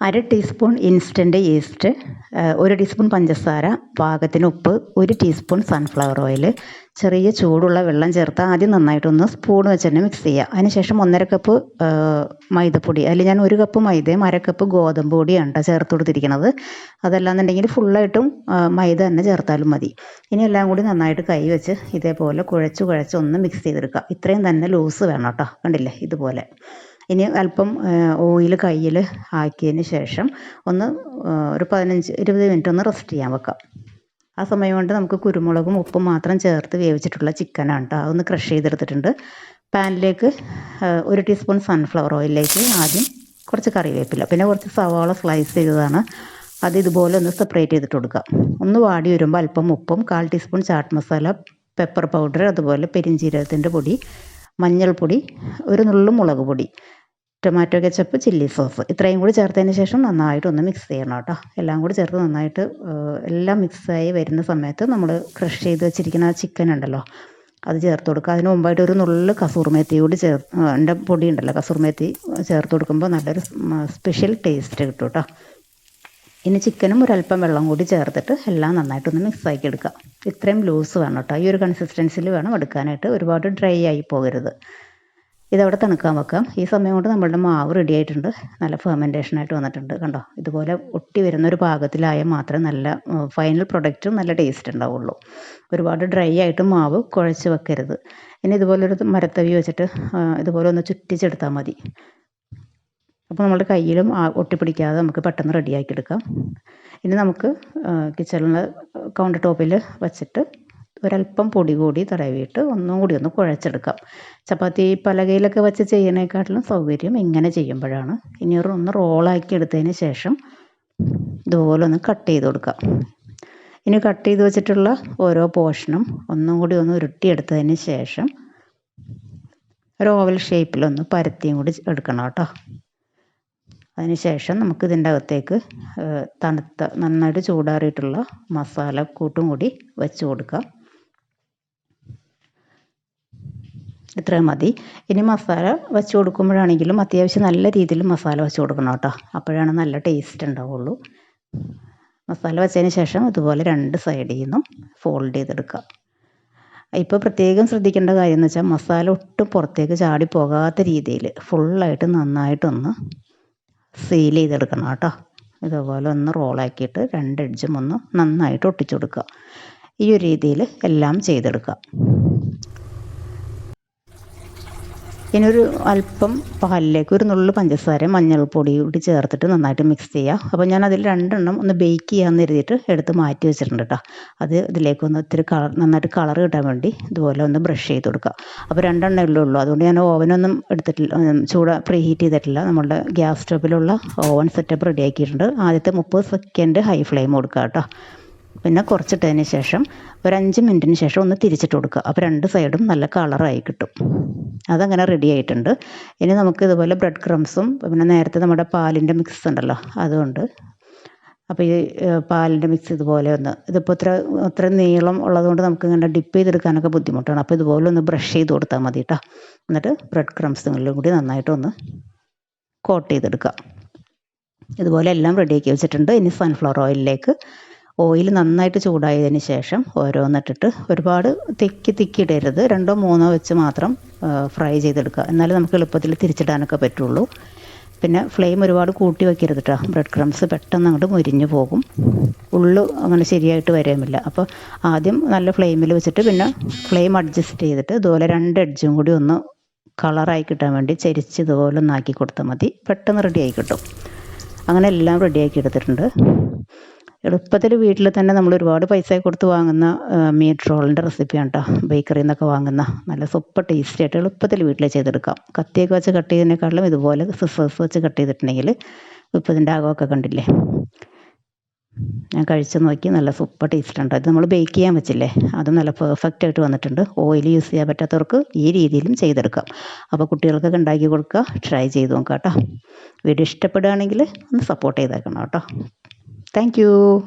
അര teaspoon instant yeast ഒരു teaspoon പഞ്ചസാര പാകത്തിന് ഉപ്പ് ഒരു ടീസ്പൂൺ സൺഫ്ലവർ ഓയിൽ ചെറിയ ചൂടുള്ള വെള്ളം ചേർത്ത് ആദ്യം നന്നായിട്ടൊന്ന് സ്പൂൺ വെച്ച് തന്നെ മിക്സ് ചെയ്യുക അതിനുശേഷം ഒന്നര കപ്പ് മൈദപ്പൊടി അതിൽ ഞാൻ ഒരു കപ്പ് മൈദയും അര കപ്പ് ഗോതമ്പ് പൊടിയാണ് കേട്ടോ ചേർത്ത് കൊടുത്തിരിക്കുന്നത് അതല്ലാന്നുണ്ടെങ്കിൽ ഫുള്ളായിട്ടും മൈദ തന്നെ ചേർത്താലും മതി. ഇനി എല്ലാം കൂടി നന്നായിട്ട് കൈ വെച്ച് ഇതേപോലെ കുഴച്ച് കുഴച്ച് ഒന്ന് മിക്സ് ചെയ്തെടുക്കുക. ഇത്രയും തന്നെ ലൂസ് വേണം കേട്ടോ കണ്ടില്ലേ? ഇതുപോലെ. ഇനി അല്പം ഓയിൽ കയ്യിൽ ആക്കിയതിന് ശേഷം ഒന്ന് ഒരു പതിനഞ്ച് ഇരുപത് മിനിറ്റ് ഒന്ന് റെസ്റ്റ് ചെയ്യാൻ വെക്കാം. ആ സമയം കൊണ്ട് നമുക്ക് കുരുമുളകും ഉപ്പും മാത്രം ചേർത്ത് വേവിച്ചിട്ടുള്ള ചിക്കനാണ് കേട്ടോ അതൊന്ന് ക്രഷ് ചെയ്തെടുത്തിട്ടുണ്ട്. പാനിലേക്ക് ഒരു ടീസ്പൂൺ സൺഫ്ലവർ ഓയിലിലേക്ക് ആദ്യം കുറച്ച് കറിവേപ്പില പിന്നെ കുറച്ച് സവാള സ്ലൈസ് ചെയ്തതാണ്. അത് ഇതുപോലെ ഒന്ന് സെപ്പറേറ്റ് ചെയ്തിട്ട് കൊടുക്കുക. ഒന്ന് വാടി വരുമ്പോൾ അല്പം ഉപ്പും കാൽ teaspoon chaat masala pepper powder അതുപോലെ പെരിഞ്ചീരകത്തിന്റെ പൊടി മഞ്ഞൾപ്പൊടി ഒരു നുള്ളു മുളക് പൊടി ടൊമാറ്റോ കെച്ചപ്പ് ചില്ലി സോസ് ഇത്രയും കൂടി ചേർത്തതിന് ശേഷം നന്നായിട്ട് ഒന്ന് മിക്സ് ചെയ്യണം കേട്ടോ. എല്ലാം കൂടി ചേർത്ത് നന്നായിട്ട് എല്ലാം മിക്സായി വരുന്ന സമയത്ത് നമ്മൾ ക്രഷ് ചെയ്ത് വെച്ചിരിക്കുന്ന ആ ചിക്കൻ ഉണ്ടല്ലോ അത് ചേർത്ത് കൊടുക്കുക. അതിന് മുമ്പായിട്ട് ഒരു നുള്ളു കസൂർമേത്തി കൂടി ചേർ എന്റെ പൊടി ഉണ്ടല്ലോ കസൂർമേത്തി ചേർത്ത് കൊടുക്കുമ്പോൾ നല്ലൊരു സ്പെഷ്യൽ ടേസ്റ്റ് കിട്ടും കേട്ടോ. ഇനി ചിക്കനും ഒരല്പം വെള്ളം കൂടി ചേർത്തിട്ട് എല്ലാം നന്നായിട്ടൊന്ന് മിക്സ് ആക്കി എടുക്കുക ഇത്രയും ലൂസ് വേണം കേട്ടോ. ഈ ഒരു കൺസിസ്റ്റൻസിയിൽ വേണം എടുക്കാനായിട്ട്. ഒരുപാട് ഡ്രൈ ആയി പോകരുത്. ഇതവിടെ തണുക്കാൻ വെക്കാം. ഈ സമയം കൊണ്ട് നമ്മളുടെ മാവ് റെഡി ആയിട്ടുണ്ട്. നല്ല ഫെർമെന്റേഷൻ ആയിട്ട് വന്നിട്ടുണ്ട് കണ്ടോ. ഇതുപോലെ ഒട്ടി വരുന്ന ഒരു പാകത്തിലായാൽ മാത്രമേ നല്ല ഫൈനൽ പ്രൊഡക്റ്റും നല്ല ടേസ്റ്റ് ഉണ്ടാവുള്ളൂ. ഒരുപാട് ഡ്രൈ ആയിട്ട് മാവ് കുഴച്ച് വെക്കരുത്. ഇനി ഇതുപോലൊരു മരത്തവി വെച്ചിട്ട് ഇതുപോലെ ഒന്ന് ചുറ്റിച്ചെടുത്താൽ മതി. അപ്പോൾ നമ്മുടെ കയ്യിലും ഒട്ടിപ്പിടിക്കാതെ നമുക്ക് പെട്ടെന്ന് റെഡിയാക്കി എടുക്കാം ഇനി നമുക്ക് കിച്ചണിൽ കൗണ്ടർ ടോപ്പിൽ വച്ചിട്ട് ഒരല്പം പൊടി കൂടി തടവിയിട്ട് ഒന്നും കൂടി ഒന്ന് കുഴച്ചെടുക്കാം. ചപ്പാത്തി പലകയിലൊക്കെ വെച്ച് ചെയ്യുന്നതിനെക്കാട്ടിലും സൗകര്യം ഇങ്ങനെ ചെയ്യുമ്പോഴാണ്. ഇനി ഒരു ഒന്ന് റോളാക്കി എടുത്തതിന് ശേഷം ഇതുപോലെ ഒന്ന് കട്ട് ചെയ്ത് കൊടുക്കാം. ഇനി കട്ട് ചെയ്ത് വെച്ചിട്ടുള്ള ഓരോ പോർഷനും ഒന്നും കൂടി ഒന്ന് ഉരുട്ടിയെടുത്തതിന് ശേഷം ഒരു ഓവൽ ഷേപ്പിലൊന്ന് പരത്തിയും കൂടി എടുക്കണം കേട്ടോ. അതിന് ശേഷം നമുക്ക് ഇതിന്റെ അകത്തേക്ക് തണുത്ത നന്നായിട്ട് ചൂടാറിയിട്ടുള്ള മസാല കൂട്ടും കൂടി വെച്ച് കൊടുക്കാം. ഇത്രയും മതി. ഇനി മസാല വെച്ച് കൊടുക്കുമ്പോഴാണെങ്കിലും അത്യാവശ്യം നല്ല രീതിയിൽ മസാല വെച്ച് കൊടുക്കണം കേട്ടോ. അപ്പോഴാണ് നല്ല ടേസ്റ്റ് ഉണ്ടാവുള്ളൂ. മസാല വെച്ചതിന് ശേഷം ഇതുപോലെ രണ്ട് സൈഡിൽ നിന്നും ഫോൾഡ് ചെയ്തെടുക്കുക. ഇപ്പോൾ പ്രത്യേകം ശ്രദ്ധിക്കേണ്ട കാര്യം എന്ന് വെച്ചാൽ മസാല ഒട്ടും പുറത്തേക്ക് ചാടി പോകാത്ത രീതിയിൽ ഫുള്ളായിട്ട് നന്നായിട്ടൊന്ന് സീൽ ചെയ്തെടുക്കണം കേട്ടോ. ഇതുപോലെ ഒന്ന് റോളാക്കിയിട്ട് രണ്ട് എഡ്ജും ഒന്ന് നന്നായിട്ട് ഒട്ടിച്ചു കൊടുക്കുക. ഈ ഒരു രീതിയിൽ എല്ലാം ചെയ്തെടുക്കുക. ഇനി ഒരു അല്പം പാലിലേക്ക് ഒരു നുള്ളു പഞ്ചസാര മഞ്ഞൾപ്പൊടി കൂടി ചേർത്തിട്ട് നന്നായിട്ട് മിക്സ് ചെയ്യുക അപ്പോൾ ഞാൻ അതിൽ രണ്ടെണ്ണം ഒന്ന് ബേക്ക് ചെയ്യാമെന്ന് കരുതിയിട്ട് എടുത്ത് മാറ്റി വെച്ചിട്ടുണ്ട് കേട്ടോ അത് ഇതിലേക്ക് ഒന്ന് ഇത്തിരി കളർ നന്നായിട്ട് കളർ കിട്ടാൻ വേണ്ടി ഇതുപോലെ ഒന്ന് ബ്രഷ് ചെയ്ത് കൊടുക്കുക അപ്പോൾ രണ്ടെണ്ണേ ഉള്ളൂ അതുകൊണ്ട് ഞാൻ ഓവനൊന്നും എടുത്തിട്ടില്ല ചൂട് പ്രീ ഹീറ്റ് ചെയ്തിട്ടില്ല. നമ്മളുടെ ഗ്യാസ് സ്റ്റോപ്പിലുള്ള ഓവൻ സെറ്റപ്പ് റെഡി ആക്കിയിട്ടുണ്ട്. ആദ്യത്തെ മുപ്പത് സെക്കൻഡ് ഹൈ ഫ്ലെയിം കൊടുക്കുക കേട്ടോ പിന്നെ കുറച്ചിട്ടതിന് ശേഷം ഒരു അഞ്ച് മിനിറ്റിന് ശേഷം ഒന്ന് തിരിച്ചിട്ട് കൊടുക്കുക. അപ്പോൾ രണ്ട് സൈഡും നല്ല കളറായി കിട്ടും. അതങ്ങനെ റെഡി ആയിട്ടുണ്ട്. ഇനി നമുക്ക് ഇതുപോലെ ബ്രെഡ് ക്രംസും പിന്നെ നേരത്തെ നമ്മുടെ പാലിന്റെ മിക്സ് ഉണ്ടല്ലോ അതുകൊണ്ട് അപ്പോൾ ഈ പാലിന്റെ മിക്സ് ഇതുപോലെ ഒന്ന് ഇതിപ്പോൾ ഇത്ര ഇത്ര നീളം ഉള്ളതുകൊണ്ട് നമുക്ക് ഇങ്ങനെ ഡിപ്പ് ചെയ്തെടുക്കാനൊക്കെ ബുദ്ധിമുട്ടാണ്. അപ്പോൾ ഇതുപോലെ ഒന്ന് ബ്രഷ് ചെയ്ത് കൊടുത്താൽ മതി കേട്ടോ എന്നിട്ട് ബ്രെഡ് ക്രംസുകളിലും കൂടി നന്നായിട്ടൊന്ന് കോട്ട് ചെയ്തെടുക്കുക. ഇതുപോലെ എല്ലാം റെഡിയാക്കി വെച്ചിട്ടുണ്ട്. ഇനി സൺഫ്ലവർ ഓയിലിലേക്ക് ഓയിൽ നന്നായിട്ട് ചൂടായതിന് ശേഷം ഓരോന്നിട്ടിട്ട് ഒരുപാട് തിക്കി തിക്കി ഇടരുത് രണ്ടോ മൂന്നോ വെച്ച് മാത്രം ഫ്രൈ ചെയ്തെടുക്കുക. എന്നാലേ നമുക്ക് എളുപ്പത്തിൽ തിരിച്ചിടാനൊക്കെ പറ്റുള്ളൂ. പിന്നെ ഫ്ലെയിം ഒരുപാട് കൂട്ടി വെക്കരുത് കേട്ടോ ബ്രെഡ് ക്രംസ് പെട്ടെന്ന് അങ്ങോട്ട് മുരിഞ്ഞു പോകും. ഉള്ളു അങ്ങനെ ശരിയായിട്ട് വരാമില്ല അപ്പോൾ ആദ്യം നല്ല ഫ്ലെയിമിൽ വെച്ചിട്ട് പിന്നെ ഫ്ലെയിം അഡ്ജസ്റ്റ് ചെയ്തിട്ട് ഇതുപോലെ രണ്ട് എഡ്ജും കൂടി ഒന്ന് കളറായി കിട്ടാൻ വേണ്ടി ചരിച്ച് ഇതുപോലെ ഒന്നാക്കി കൊടുത്താൽ മതി. പെട്ടെന്ന് റെഡിയായി കിട്ടും. അങ്ങനെ എല്ലാം റെഡിയാക്കി എടുത്തിട്ടുണ്ട്. എളുപ്പത്തിൽ വീട്ടിൽ തന്നെ നമ്മൾ ഒരുപാട് പൈസ കൊടുത്ത് വാങ്ങുന്ന മീറ്റ് റോളിന്റെ റെസിപ്പിയാണ് കേട്ടോ ബേക്കറിയിൽ നിന്നൊക്കെ വാങ്ങുന്ന. നല്ല സൂപ്പർ ടേസ്റ്റി ആയിട്ട് എളുപ്പത്തിൽ വീട്ടിൽ ചെയ്തെടുക്കാം. കത്തിയൊക്കെ വെച്ച് കട്ട് ചെയ്തതിനേക്കാളും ഇതുപോലെ സിസേഴ്സ് വെച്ച് കട്ട് ചെയ്തിട്ടുണ്ടെങ്കിൽ ഇപ്പോൾ ആകമൊക്കെ കണ്ടില്ലേ? ഞാൻ കഴിച്ചു നോക്കി നല്ല സൂപ്പർ ടേസ്റ്റ് ഉണ്ട് ഇത് നമ്മൾ ബേക്ക് ചെയ്യാൻ വെച്ചില്ലേ? അതും നല്ല പെർഫെക്റ്റ് ആയിട്ട് വന്നിട്ടുണ്ട്. ഓയിൽ യൂസ് ചെയ്യാൻ പറ്റാത്തവർക്ക് ഈ രീതിയിലും ചെയ്തെടുക്കാം. അപ്പോൾ കുട്ടികൾക്കൊക്കെ ഉണ്ടാക്കി കൊടുക്കുക. ട്രൈ ചെയ്ത് നോക്കാം കേട്ടോ വീഡിയോ ഇഷ്ടപ്പെടുകയാണെങ്കിൽ ഒന്ന് സപ്പോർട്ട് ചെയ്തേക്കണം കേട്ടോ Thank you.